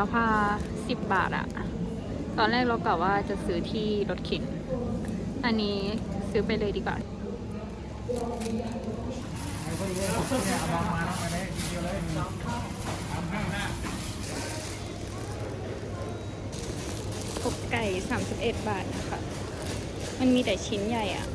ใบโหระพาสิบบาทอะตอนแรกเรากะว่าจะซื้อที่รถเข็น อันนี้ซื้อไปเลยดีกว่าอกไก่ 31 บาทนะคะ มันมีแต่ชิ้นใหญ่อะ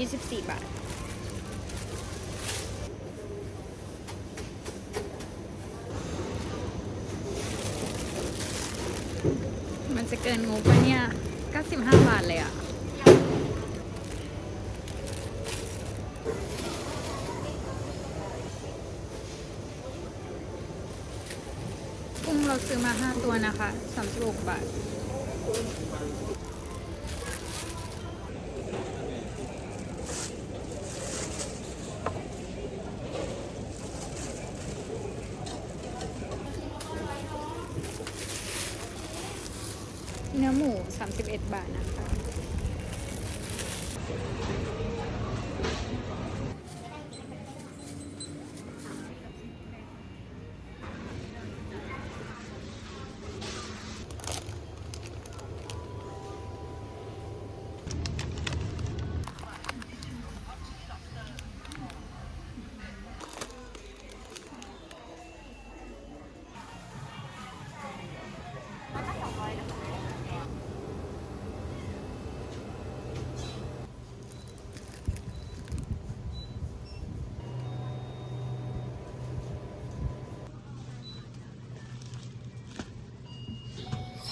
ยี่สิบสี่บาท มันจะเกินงบปะเนี่ย 95 บาทเลยอะกุ้งเราซื้อมา 5 ตัวนะคะ 36 บาท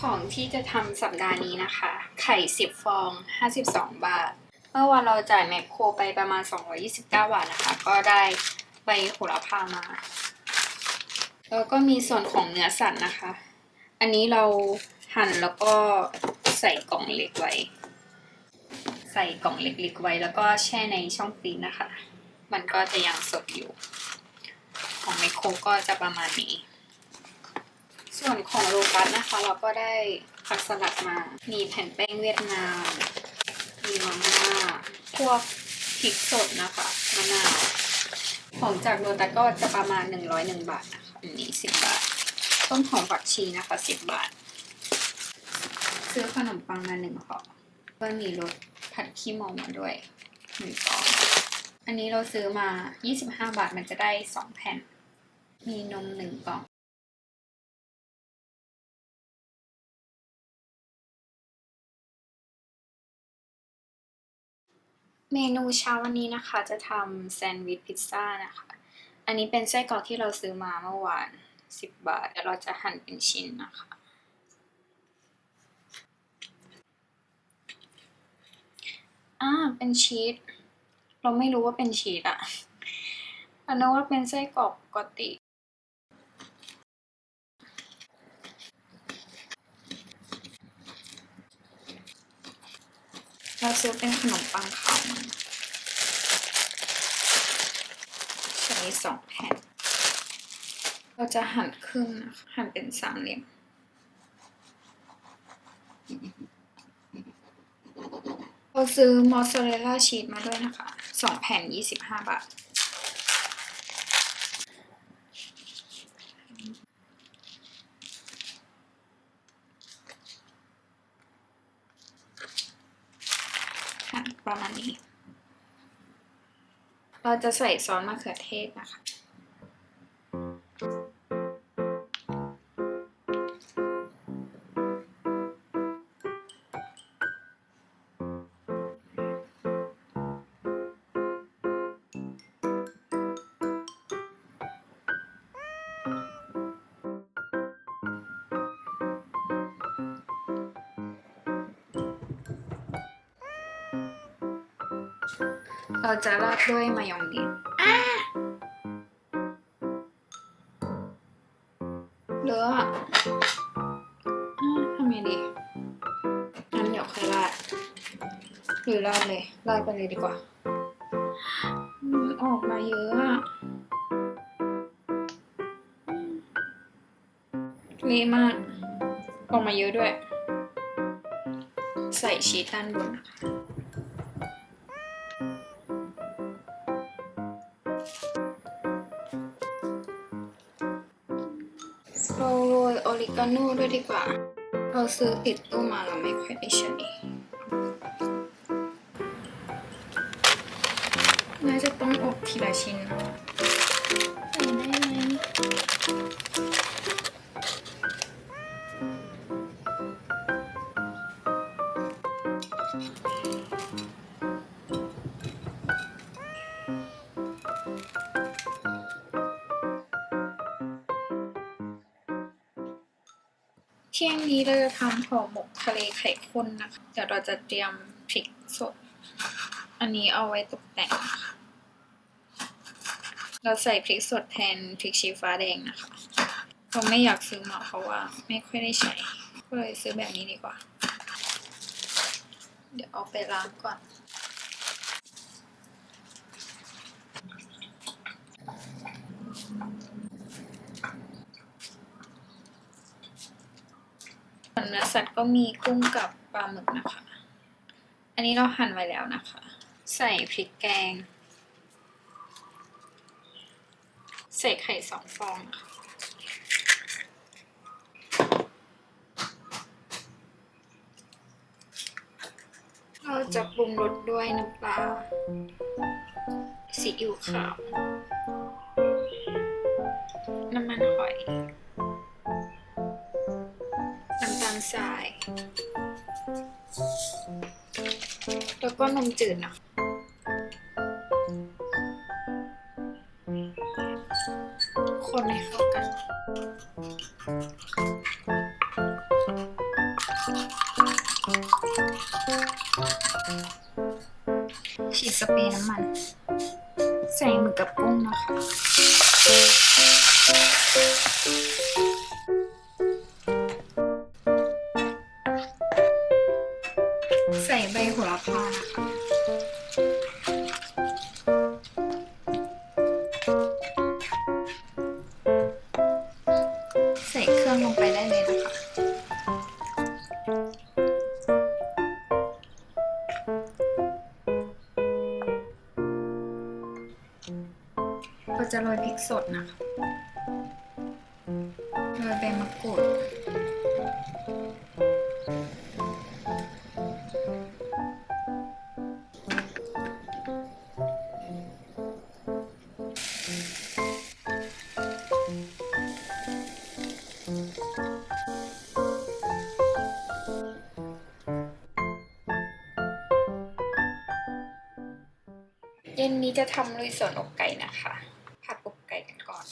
ของที่จะทำสัปดาห์นี้นะคะ ไข่ 10 ฟอง 52 บาท เมื่อวานเราจ่ายแมคโครไปประมาณ 229 บาทนะคะ ก็ได้ใบโหระพามา แล้วก็มีส่วนของเนื้อสัตว์นะคะ อันนี้เราหั่นแล้วก็ใส่กล่องเล็กไว้ ใส่กล่องเล็กๆไว้ แล้วก็แช่ในช่องฟรีซนะคะ มันก็จะยังสดอยู่ ของไมโครก็จะประมาณนี้ ส่วนของโลตัสนะคะ เราก็ได้ผักสลัดมา มีแผ่นแป้งเวียดนาม มีมาม่าพวกพริกสดนะคะมะนาวของจากโลตัสก็จะประมาณ 101 บาทนะคะอันนี้ 10 บาท ต้นหอมผักชีนะคะ 10 บาท ซื้อขนมปังมาหนึ่งห่อก็มีรสผัดขี้เมามาด้วยหนึ่งซองอันนี้เราซื้อมา 25 บาทมันจะได้ 2 แผ่น มีนมหนึ่งกล่อง เมนูเช้าวันนี้นะคะ จะทำแซนด์วิชพิซซ่านะคะ อันนี้เป็นไส้กรอกที่เราซื้อมาเมื่อวาน 10 บาทเดี๋ยวเราจะหั่นเป็นชิ้นนะคะ อ่า เป็นชีส เราไม่รู้ว่าเป็นชีสอะเรานึกว่าเป็นไส้กรอกปกติ เราซื้อเป็นขนมปังขาวมาใช้สองแผ่น เราจะหั่นครึ่งนะคะ หั่นเป็นสามเหลี่ยมเราซื้อมอสซาเรลล่าชีสมาด้วยนะคะสองแผ่นยี่สิบห้าบาท ค่ะประมาณนี้ เราจะใส่ซอสมะเขือเทศนะคะ เราจะราดด้วยมายองเนสเลอะอะอ่าทำไงดีงั้นเดี๋ยวค่อยราดหรือราดเลยราดไปเลยดีกว่ามันออกมาเยอะอะเละมาก ออกมาเยอะด้วย ใส่ชีสด้านบนนะคะ กาโน่ด้วยดีกว่า เราซื้อติดตู้มาเราไม่ค่อยได้ใช้น่าจะต้องอบทีละชิ้นนะ ห่อหมกทะเลไข่ข้นนะคะ เดี๋ยวเราจะเตรียมพริกสด อันนี้เอาไว้ตกแต่งค่ะเราใส่พริกสดแทนพริกชี้ฟ้าแดงนะคะเราไม่อยากซื้อมาเพราะว่าไม่ค่อยได้ใช้ ก็เลยซื้อแบบนี้ดีกว่า เดี๋ยวเอาไปล้างก่อน เนื้อสัตว์ก็มีกุ้งกับปลาหมึกนะคะ อันนี้เราหั่นไว้แล้วนะคะ ใส่พริกแกง ใส่ไข่สองฟองค่ะเราจะปรุงรสด้วยน้ำปลาซีอิ๊วขาว น้ำมัน ทราย แล้วก็นมจืดนะคนให้เข้ากัน ฉีดสเปรย์น้ำมัน เย็นนี้จะทำลุยสวนอกไก่นะคะ ผัดอกไก่กันก่อน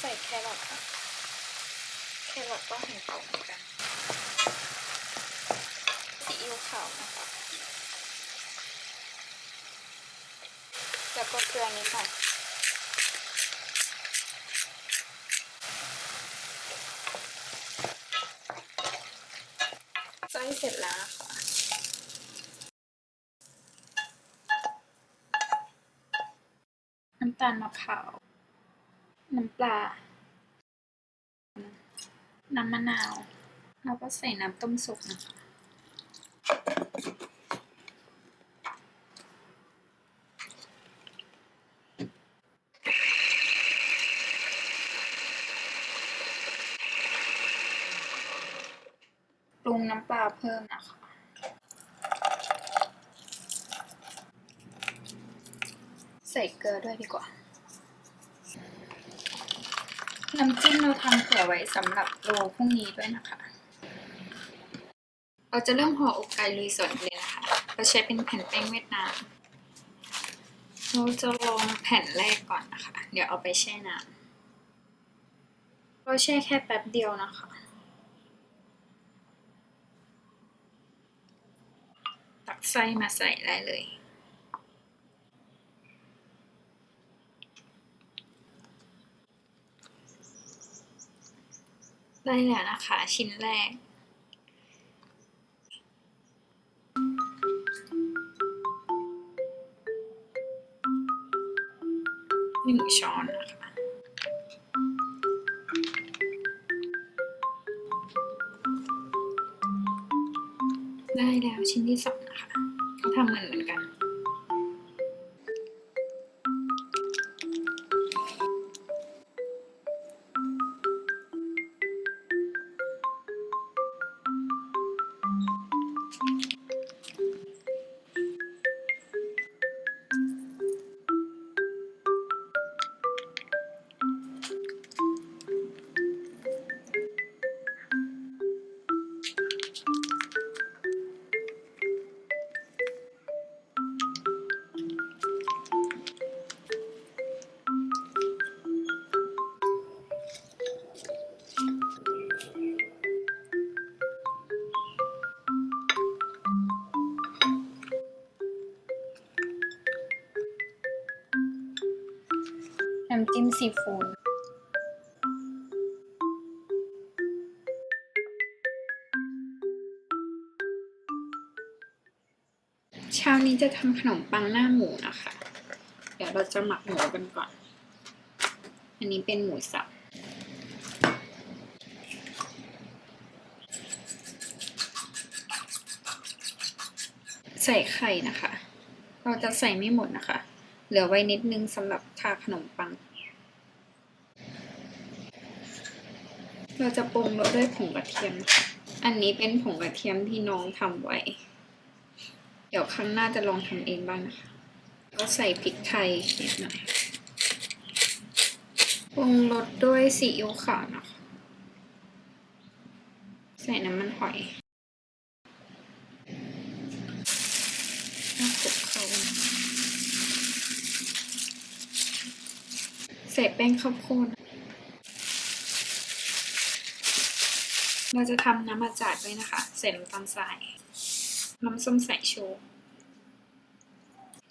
ใส่แครอทค่ะ แครอทต้องหั่นเตาเหมือนกันซีอิ๊วขาวนะคะ แล้วก็เกลือนิดหน่อยใส่เสร็จแล้วนะคะ น้ำตาลมะพร้าว น้ำปลา น้ำมะนาว แล้วก็ใส่น้ำต้มสุกนะคะปรุงน้ำปลาเพิ่มนะคะ ใส่เกลือด้วยดีกว่า น้ำจิ้มเราทำเผื่อไว้สำหรับโรพรุ่งนี้ด้วยนะคะ เราจะเริ่มห่ออกไก่ลุยสวนเลยนะคะ เราใช้เป็นแผ่นแป้งเวียดนามเราจะลงแผ่นแรกก่อนนะคะ เดี๋ยวเอาไปแช่น้ำเราแช่แค่แป๊บเดียวนะคะตักไส้มาใส่ได้เลย ได้แล้วนะคะ ชิ้นแรก ซีฟู้ดเช้านี้จะทำขนมปังหน้าหมูนะคะ เดี๋ยวเราจะหมักหมูกันก่อน อันนี้เป็นหมูสับ ใส่ไข่นะคะ เราจะใส่ไม่หมดนะคะ เหลือไว้นิดนึงสำหรับทาขนมปัง เราจะปรุงรสด้วยผงกระเทียม อันนี้เป็นผงกระเทียมที่น้องทำไว้ เดี๋ยวครั้งหน้าจะลองทำเองบ้างนะคะก็ใส่พริกไทยนิดหน่อยปรุงรสด้วยซีอิ๊วขาวนะคะใส่น้ำมันหอยแล้วคลุกเข้ากันใส่แป้งข้าวโพด เราจะทำน้ำอาจาดด้วยนะคะ ใส่น้ำตาลทราย น้ำส้มสายชู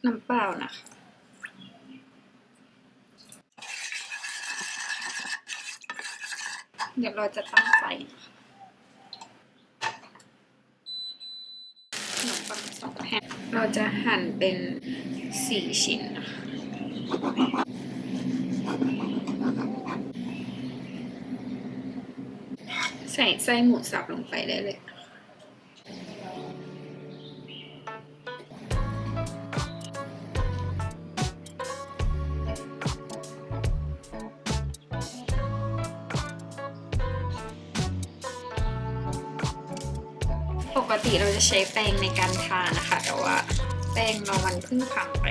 น้ำเปล่านะคะ เดี๋ยวเราจะตั้งไฟนะคะขนมปังสองแผ่นเราจะหั่นเป็นสี่ชิ้นนะคะ ใส่ไส้หมูสับลงไปได้เลยนะคะปกติเราจะใช้แป้งในการทานะคะ แต่ว่าแป้งเรามันเพิ่งพังไป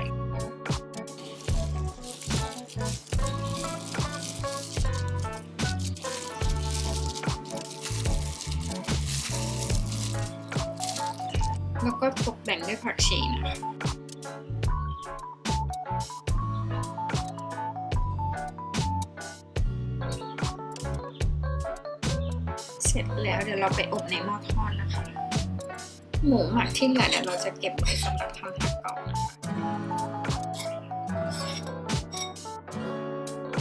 ผักชีนะคะเสร็จแล้วเดี๋ยวเราไปอบในหม้อทอดนะคะ หมูหมักที่เหลือเดี๋ยวเราจะเก็บไว้สำหรับทำผักกรอบนะคะ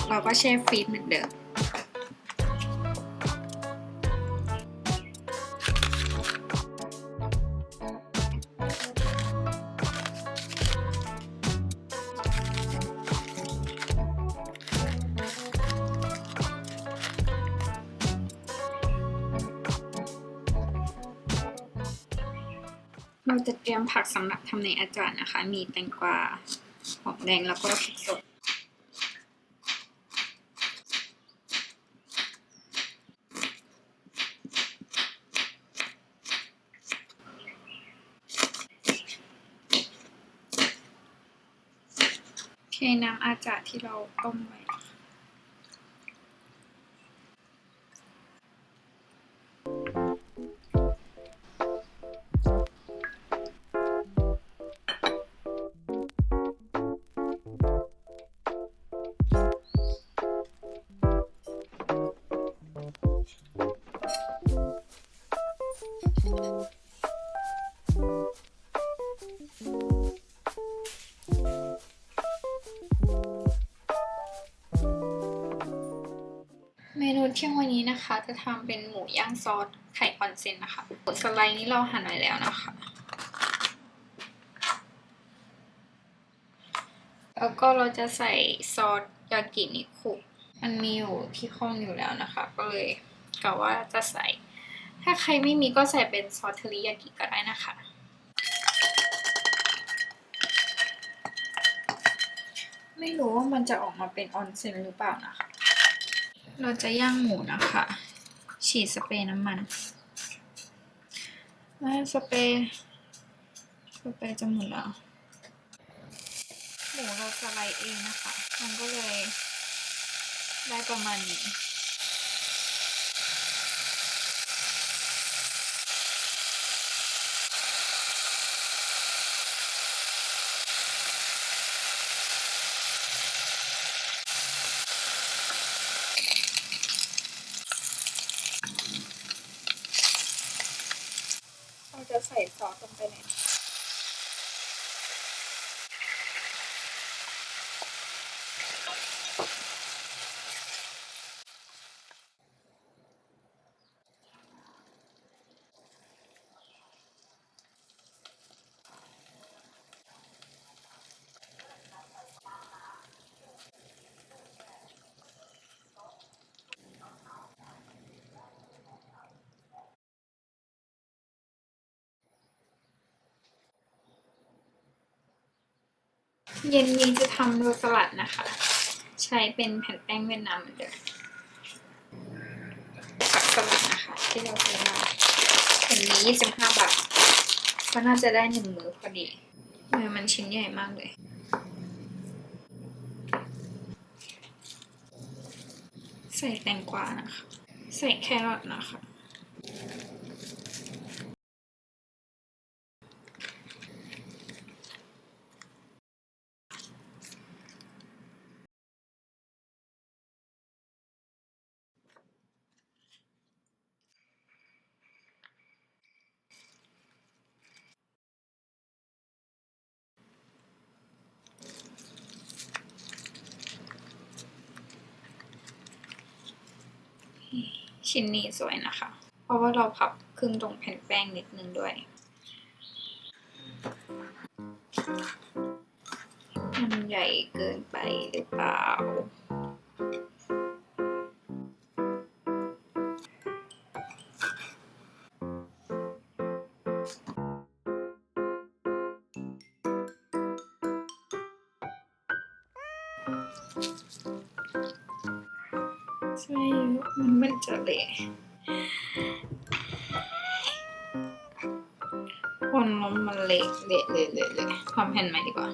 เราก็แช่ฟรีซเหมือนเดิม ผักสำหรับทำในอาจารย์นะคะ มีแตงกวาหอมแดงแล้วก็พริกสดเทน้ำอาจารย์ที่เราต้มไว้ ทำเป็นหมูย่างซอสไข่ออนเซนนะคะสไลด์นี้เราหั่นไว้แล้วนะคะ แล้วก็เราจะใส่ซอสยากินิคุมันมีอยู่ที่ห้องอยู่แล้วนะคะ ก็เลยกะว่าจะใส่ ถ้าใครไม่มีก็ใส่เป็นซอสเทอริยากิก็ได้นะคะไม่รู้ว่ามันจะออกมาเป็นออนเซนหรือเปล่านะคะ เราจะย่างหมูนะคะ ฉีดสเปรย์น้ำมันไม่สเปรย์สเปรย์จะหมดแล้ว หมูเราสไลด์เองนะคะ มันก็เลยได้ประมาณนี้ เย็นนี้จะทำโรสลัดนะคะ ใช้เป็นแผ่นแป้งเวียดนามเหมือนเดิมผักสลัดนะคะ ที่เราซื้อมาแผ่นนี้25บาทก็น่าจะได้หนึ่งมื้อพอดีเนื้อมันชิ้นใหญ่มากเลยใส่แตงกวานะคะ ใส่แครอทนะคะ ชิ้นนี้สวยนะคะ เพราะว่าเราพับครึ่งตรงแผ่นแป้งนิดนึงด้วย มันใหญ่เกินไปหรือเปล่า จะเละคนล้มมันเละเละเละเละเละทำแผ่นใหม่ดีกว่า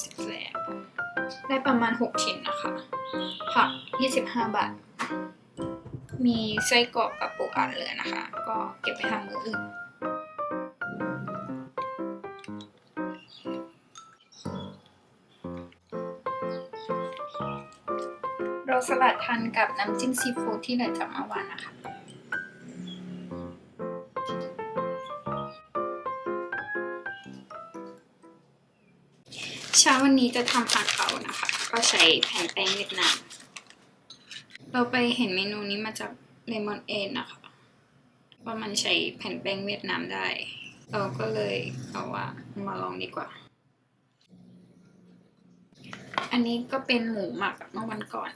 สร็จแล้วได้ประมาณ 6 ชิ้นนะคะ ผัก 25 บาท มีไส้กรอกกับปูอัดเลือนะคะ ก็เก็บไปทำมืออื่น เราสลัดทานกับน้ำจิ้มซีฟู้ดที่เหลือจากเมื่อวานนะคะ เช้าวันนี้จะทำผัดเขานะคะ ก็ใช้แผ่นแป้งเวียดนาม เราไปเห็นเมนูนี้มาจากเลมอนเอนะคะว่ามันใช้แผ่นแป้งเวียดนามได้ เราก็เลยเอาว่ามาลองดีกว่า อันนี้ก็เป็นหมูหมักเมื่อวันก่อน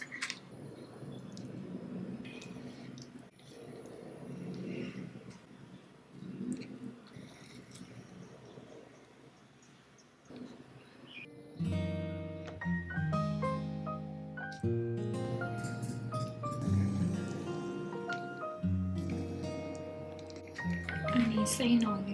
อันนี้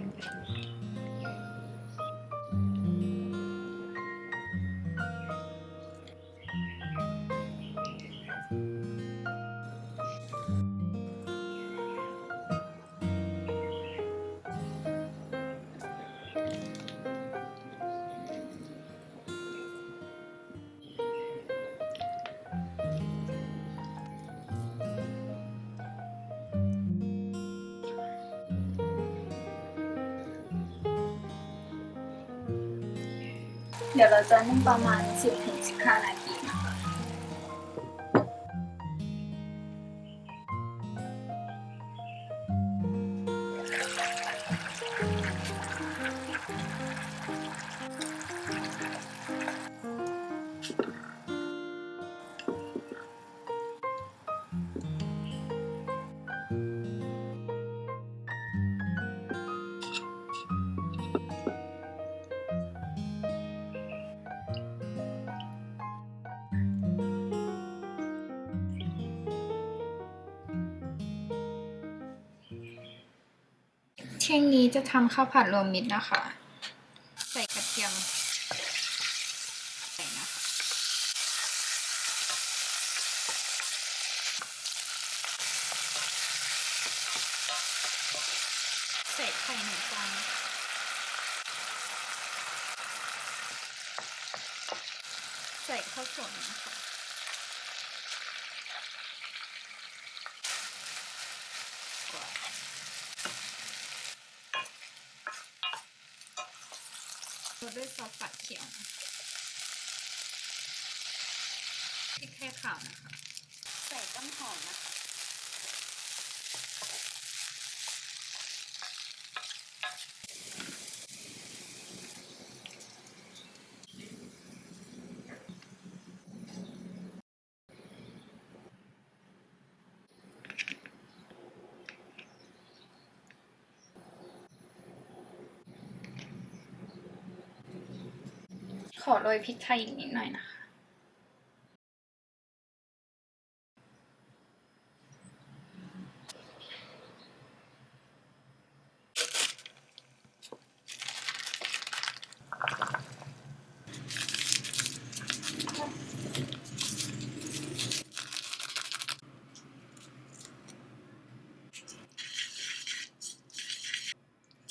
ไส้น้อยเกินไป เดี๋ยวเราจะนึ่งประมาณ10-15นาทีนะคะเที่ยงนี้จะทำข้าวผัดรวมมิตรนะคะ ใส่กระเทียมใส่นะคะใส่ไข่หนึ่งฟองใส่ข้าวสนนะคะ ด้วยซอสฝัดเขียวพริกแค่ขาวนะคะ ใส่ต้นหอมนะคะ โรยพริกไทยอีกนิดหน่อยนะคะ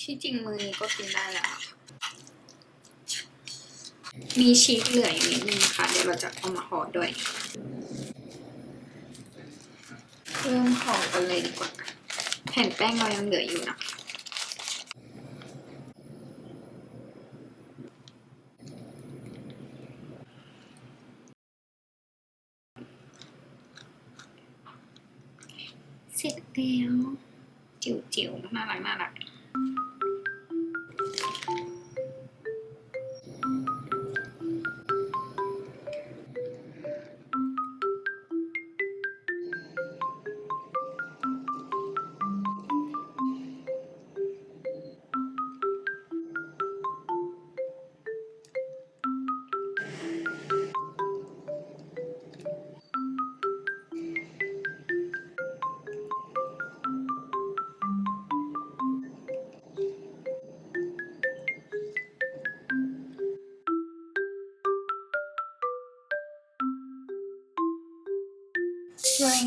ที่จริงมือนี้ก็กินได้แล้ว มีชีสเหลืออยู่นิดนึงค่ะ เดี๋ยวเราจะเอามาห่อด้วย เริ่มห่อกันเลยดีกว่า แผ่นแป้งเรายังเหลืออยู่นะ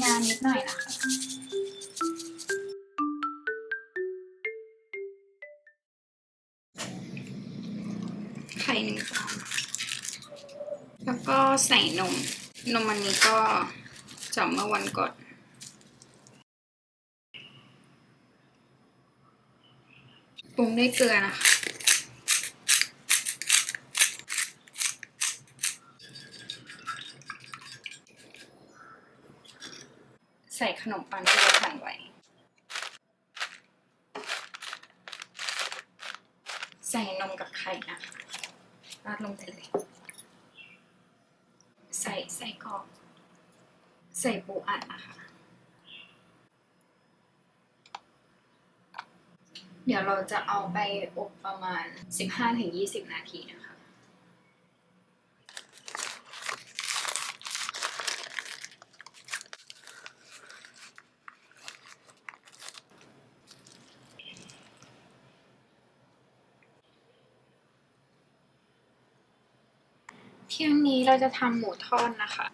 งานนิดหน่อยนะคะไข่หนึ่งฟองแล้วก็ใส่นม นมอันนี้ก็จากเมื่อวันก่อนปรุงด้วยเกลือนะคะ ส่ขนมปังที่เราหั่นไว้ ใส่นมกับไข่นะคะราดลงไปเลย ใส่ใส่กรอกใส่ปูอัดนะคะเดี๋ยวเราจะเอาไปอบประมาณ 15-20 นาทีนะคะ เราจะทำหมูทอดนะคะ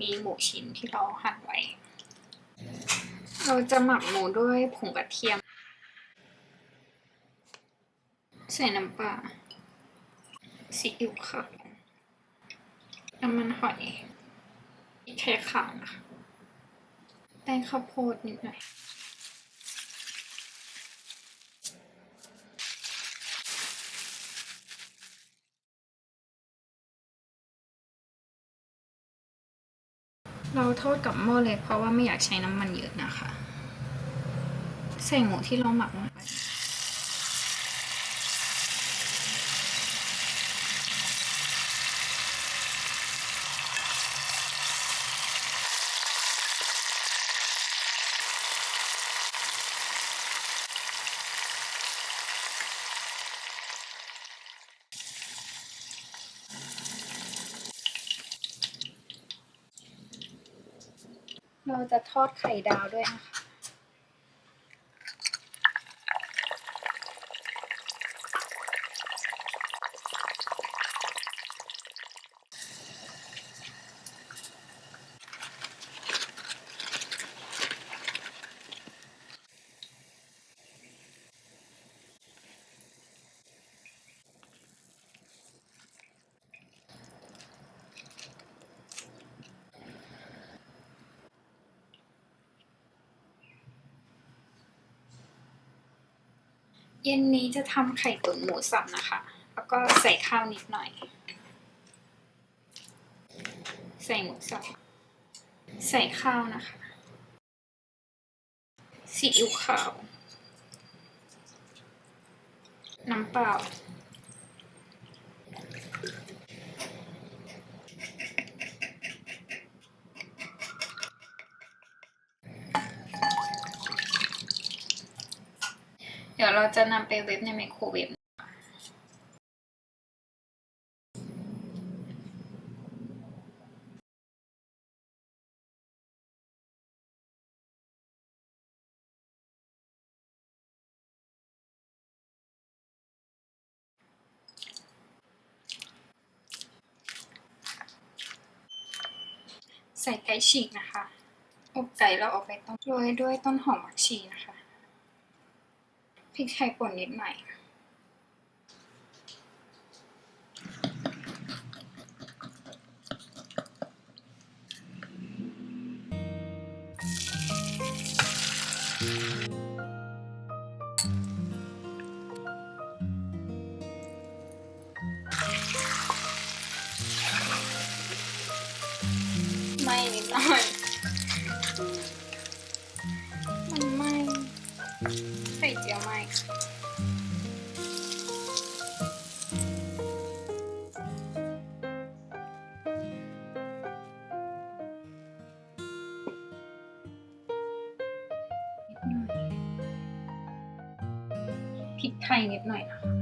มีหมูชิ้นที่เราหั่นไว้ เราจะหมักหมูด้วยผงกระเทียม ใส่น้ำปลาซีอิ๊วขาวน้ำมันหอยไทยขาวนะคะแป้งข้าวโพดนิดหน่อย เราทอดกับหม้อเล็กเพราะว่าไม่อยากใช้น้ำมันเยอะนะคะ ใส่หมูที่เราหมักลงไป เราจะทอดไข่ดาวด้วยนะคะ จะทำไข่ตุ๋นหมูสับนะคะ แล้วก็ใส่ข้าวนิดหน่อย ใส่หมูสับ ใส่ข้าวนะคะซีอิ๊วขาว น้ำเปล่า เดี๋ยวเราจะนำไปเวฟในไมโครเวฟใส่ไก่ฉีกนะคะ อบไก่แล้วเอาไปต้มโรยด้วยต้นหอมผักชีนะคะ พริกไทยป่นนิดหน่อย ไม่นิดหน่อย พริกไทยนิดหน่อยนะคะ